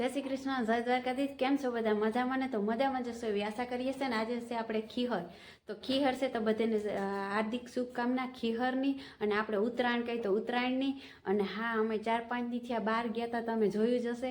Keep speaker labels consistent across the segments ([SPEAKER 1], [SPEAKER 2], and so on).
[SPEAKER 1] જય શ્રી કૃષ્ણ, જય દ્વારકાધીશ. કેમ છો બધા? મજામાં ને? તો મજામાં જશો એવી આશા કરીએ છીએ ને આજે છે આપણે ખીહર. તો ખીહર છે તો બધાને હાર્દિક શુભકામના ખીહરની અને આપણે ઉત્તરાયણ કહીએ તો ઉત્તરાયણની. અને હા, અમે ચાર પાંચ દી થયા બહાર ગયા હતા તમે જોયું જ હશે.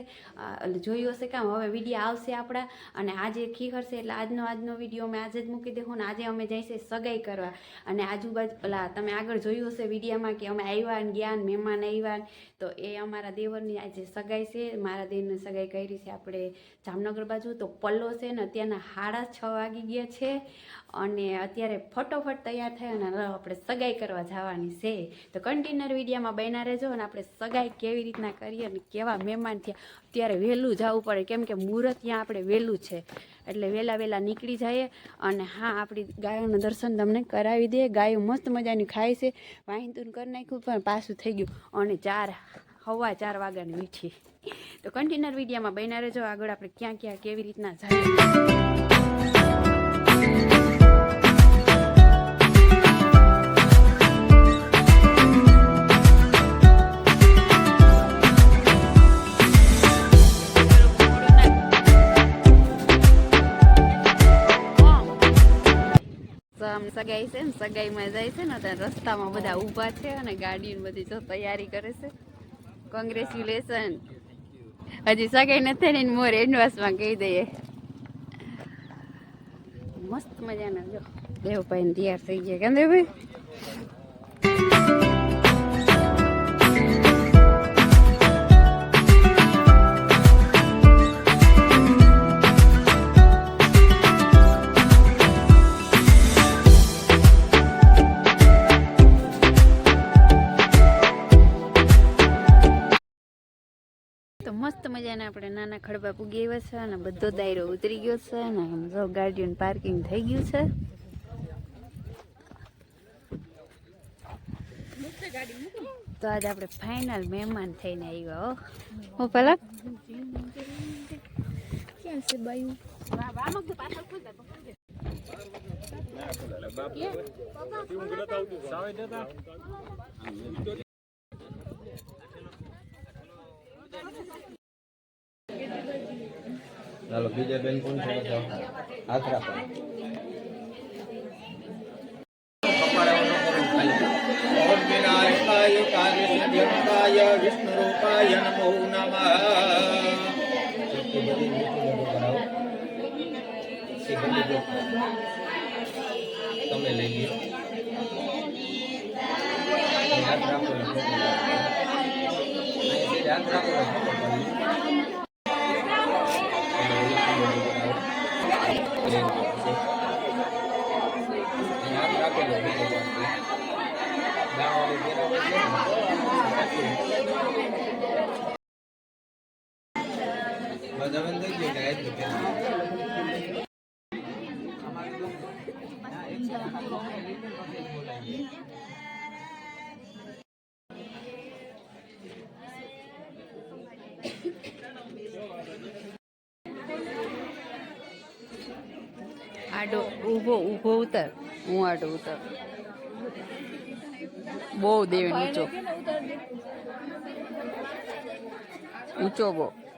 [SPEAKER 1] જોયું હશે કામ. હવે વીડિયો આવશે આપણા. અને આજે ખીહર છે એટલે આજનો આજનો વીડિયો અમે આજે જ મૂકી દેખું ને આજે અમે જઈશે સગાઈ કરવા. અને આજુબાજુ પેલા તમે આગળ જોયું હશે વિડીયામાં કે અમે આવ્યા ને ગયા ને મહેમાન આવ્યા તો એ અમારા દેવરની આજે સગાઈ છે. મારા દેવની સગાઈ કરી છે આપણે જામનગર બાજુ તો પલ્લો છે ને અત્યારના હાડા છ વાગી ગયા છે અને અત્યારે ફટોફટ તૈયાર થાય અને આપણે સગાઈ કરવા જવાની છે. તો કન્ટેનર વિડીયામાં બન્યા રહેજો અને આપણે સગાઈ કેવી રીતના કરીએ અને કેવા મહેમાન થયા. અત્યારે વહેલું જવું પડે, કેમ કે મુહૂર્ત ત્યાં આપણે વહેલું છે. એટલે વહેલા વહેલા નીકળી જઈએ અને હા, આપણી ગાયોનું દર્શન તમને કરાવી દે ગાયો મસ્ત મજાની ખાય છે. વાહિંતુન કરી નાખ્યું પણ પાછું થઈ ગયું. અને ચાર હવા ચાર વાગ્યાની મીઠી. તો કન્ટેનર વિડીયામાં બન્યા રહેજો. આગળ આપણે ક્યાં ક્યાં કેવી રીતના જાય સગાઈ છે ને, સગાઈમાં જાય છે ને, ત્યાં રસ્તામાં બધા ઊભા છે અને ગાડી બધી જો તૈયારી કરે છે. કોંગ્રેચ્યુલેશન હજી સગાઈ નથી ને મોર એડવાન્સમાં કહી દઈએ. મસ્ત મજાના જો. દેવભાઈ તૈયાર થઈ ગયા. કેમ દેવભાઈ? મજાના. આપણે નાના ખડબા પૂગી આવ્યા છે અને બધો દાયરો ઉતરી ગયો છે અને સૌ જો ગાડીઓનું પાર્કિંગ થઈ ગયું છે. તો આજે આપણે ફાઇનલ મહેમાન થઈને આવ્યા હો. હું પેલા?
[SPEAKER 2] ક્યાં છે બાયું?
[SPEAKER 3] બીજા બેન કોણ છે હાથ રાખો વિષ્ણુરૂપાય નમો નમઃ તમે લઈ લો યાદ રાખો હાથ રાખો
[SPEAKER 1] આડો ઊભો ઊભો ઉતર. હું આડો ઉતર. બહુ દેવ ઊંચો. ઊંચો બહુ.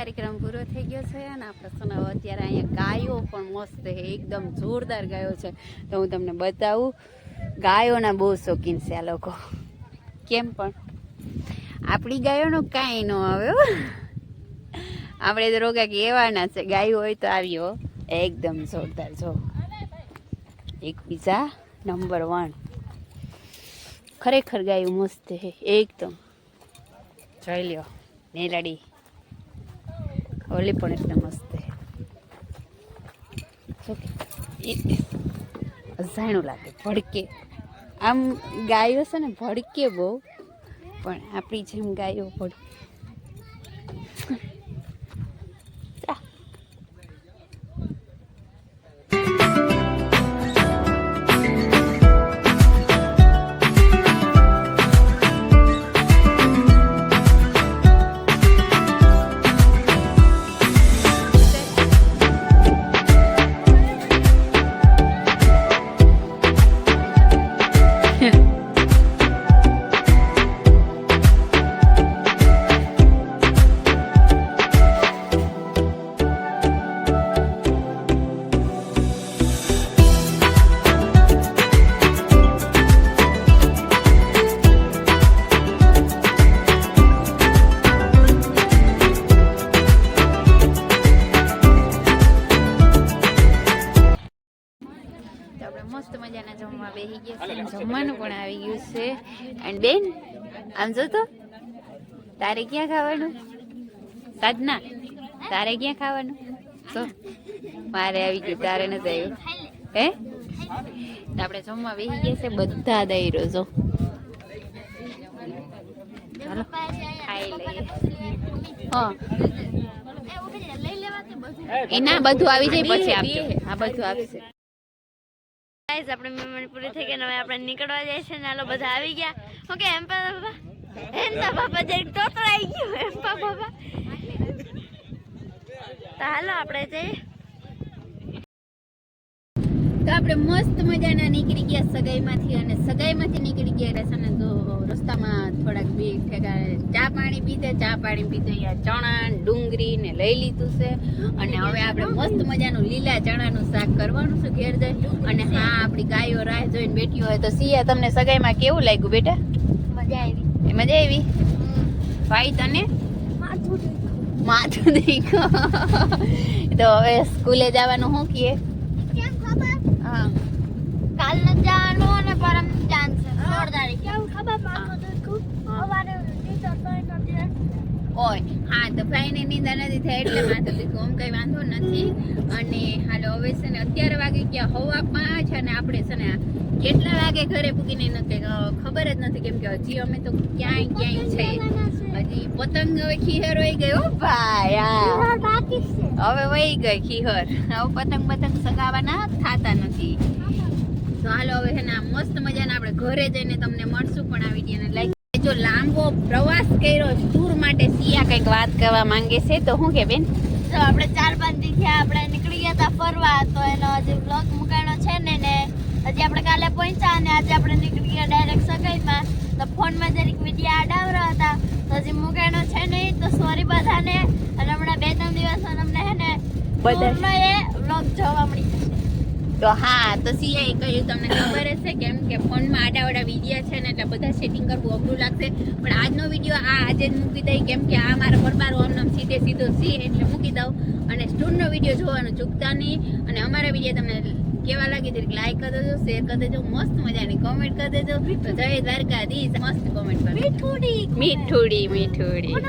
[SPEAKER 1] કાર્યક્રમ પૂરો થઈ ગયો છે અને આપણે છે અત્યારે અહીંયા ગાયો પણ મસ્ત છે, એકદમ જોરદાર ગાયો છે. તો હું તમને બતાવું, ગાયોના બહુ શોખીન છે આ લોકો. કેમ પણ? આપણી ગાયોનું કાંઈ ન આવે આપણે તો રોગા કે એવાના છે, ગાયો હોય તો આવ્યો એકદમ જોરદાર, જો. એક બીજા નંબર વન ખરેખર ગાયું મસ્ત છે, એકદમ. જોઈ લ્યો મેલડી ઓલી પણ એટલે મસ્ત એ અજાણું લાગે ભડકે. આમ ગાયો છે ને, ભડકે બહુ. પણ આપણી જેમ ગાયો ભડકે. મસ્ત મજાના જમવા બેસી ગયા છે. જમવાનું પણ આવી ગયું છે. એન્ડ બેન આમ જો તો તારે ક્યાં ખાવાનું? સાધના તારે ક્યાં ખાવાનું? તો મારે આવી ગયું તારે નથી આવ્યું. હે? આપણે જમવા બેસી ગયા છે બધા દઈ જો. ચાલો ખાઈ લઈએ. હા. એના બધું? આવી જાય પછી આપજો. આ બધું આવશે.
[SPEAKER 2] ગાઈસ આપણે મહેમાન પૂરી થઈ ગયા હવે આપણે નીકળવા જાય છે નાલો બધા આવી ગયા. ઓકે એમ પા બાબા. એમ તા બાબા જે તોતરાઈ ગયું એમ પા બાબા. તો હાલો આપણે જઈએ.
[SPEAKER 1] તો આપણે મસ્ત મજાના નીકળી ગયા સગાઈમાંથી અને સગાઈમાંથી નીકળી ગયા એટલે છે તો જો રસ્તામાં થોડાક બે ઠેકા ચા પાણી પીધે ચા પાણી પીધે અહીંયા ચણા ડુંગળી ને લઈ લીધું છે. અને હવે આપણે મસ્ત મજાનું લીલા ચણાનું શાક કરવાનું છે ઘેર જઈ અને હા આપણી ગાયો રાહ જોઈને બેઠી હોય તો સિયા તમને સગાઈમાં કેવું લાગ્યું બેટા?
[SPEAKER 2] મજા આવી.
[SPEAKER 1] મજા આવી? ભાઈ તને માથું દેખો. તો હવે સ્કૂલે જવાનું શું કીએ?
[SPEAKER 2] કાલ ન જવાનું અને પરમ ચાન્સ છે. 16 તારીખ કેમ ખબર માથું દુખું
[SPEAKER 1] હા.
[SPEAKER 2] તો નથી
[SPEAKER 1] ઓય હા તો ભાઈને નીંદર નથી થઈ એટલે માથું દુખું આમ કંઈ વાંધો નથી. અને હાલો હવે છે ને અત્યારે વાગે ગયા હવા પાંચ અને આપણે છે ને કેટલા વાગે ઘરે પૂગીને નથી ખબર જ નથી કેમ કે હજી અમે તો ક્યાંય ક્યાંય છે. હજી પતંગ હવે ખીહર વહી ગયો ભાઈ હવે વહી ગઈ ખીહર. હવે પતંગ પતંગ સગાવાના થતા નથી. તો હાલો હવે છે મસ્ત મજાના આપણે ઘરે જઈને તમને મળશું પણ આ વિડીયોને લાઈક જો લાંબો પ્રવાસ કર્યો ટૂર માટે સિયા કંઈક વાત કરવા માંગે છે તો શું કે બેન?
[SPEAKER 2] તો આપણે ચાર પાંચ દી થયા આપણે નીકળી ગયા હતા ફરવા તો એનો હજી બ્લોગ મુકાણો છે ને ને હજી આપણે કાલે પહોંચ્યા અને આજે આપણે નીકળી ગયા ડાયરેક્ટ સગાઈમાં. તો ફોનમાં જરીક વીડિયો આડાવરા હતા તો હજી મુકાણો છે નહીં તો સોરી બધાને. અને હમણાં બે ત્રણ દિવસ અમને હે ને
[SPEAKER 1] બધા-
[SPEAKER 2] tourનો એ બ્લોગ જોવા મળી જશે
[SPEAKER 1] તો હા તો સિયાએ કહ્યું તમને ખબર હશે કેમ કે ફોનમાં આડાવડા વીડિયો છે ને એટલે બધા સેટિંગ કરવું અઘરું લાગશે. પણ આજનો વીડિયો આ આજે જ મૂકી દઈ કેમ કે આ મારા પરબારો આમ સીધે સીધો સી એટલે મૂકી દઉં. અને સ્ટૂનનો વીડિયો જોવાનું ચૂકતા નહીં. અને અમારા વીડિયો તમને કેવા લાગે છે લાઈક કરી દેજો શેર કરી દેજો મસ્ત મજાની કોમેન્ટ કરી દેજો. તો જય દ્વારકાધીશ. મસ્ત કોમેન્ટ કરી
[SPEAKER 2] મીઠુડી.
[SPEAKER 1] મીઠુડી મીઠુડી.